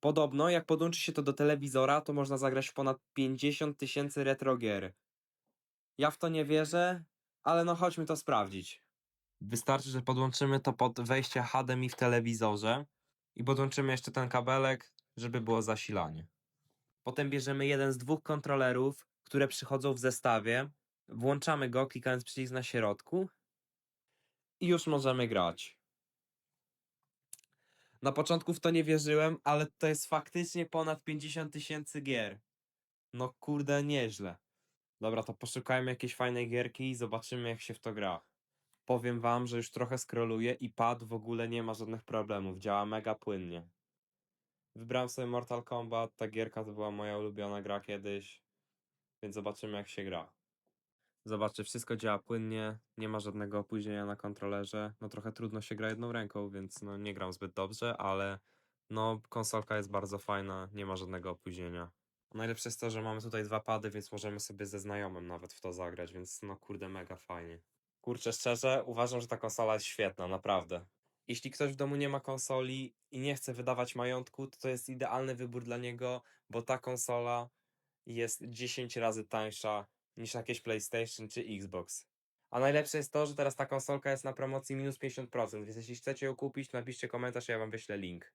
Podobno, jak podłączy się to do telewizora, to można zagrać w ponad 50 tysięcy retro gier. Ja w to nie wierzę, ale no chodźmy to sprawdzić. Wystarczy, że podłączymy to pod wejście HDMI w telewizorze i podłączymy jeszcze ten kabelek, żeby było zasilanie. Potem bierzemy jeden z dwóch kontrolerów, które przychodzą w zestawie, włączamy go klikając przycisk na środku i już możemy grać. Na początku w to nie wierzyłem, ale to jest faktycznie ponad 50 tysięcy gier. No kurde, nieźle. Dobra, to poszukajmy jakiejś fajnej gierki i zobaczymy jak się w to gra. Powiem wam, że już trochę scrolluję i pad w ogóle nie ma żadnych problemów, działa mega płynnie. Wybrałem sobie Mortal Kombat, ta gierka to była moja ulubiona gra kiedyś, więc zobaczymy jak się gra. Zobaczcie, wszystko działa płynnie, nie ma żadnego opóźnienia na kontrolerze. No trochę trudno się gra jedną ręką, więc no nie gram zbyt dobrze, ale no konsolka jest bardzo fajna, nie ma żadnego opóźnienia. Najlepsze jest to, że mamy tutaj dwa pady, więc możemy sobie ze znajomym nawet w to zagrać, więc no kurde mega fajnie. Kurczę, szczerze, uważam, że ta konsola jest świetna, naprawdę. Jeśli ktoś w domu nie ma konsoli i nie chce wydawać majątku, to to jest idealny wybór dla niego, bo ta konsola jest 10 razy tańsza niż jakieś PlayStation czy Xbox. A najlepsze jest to, że teraz ta konsolka jest na promocji minus 50%, więc jeśli chcecie ją kupić, napiszcie komentarz, ja wam wyślę link.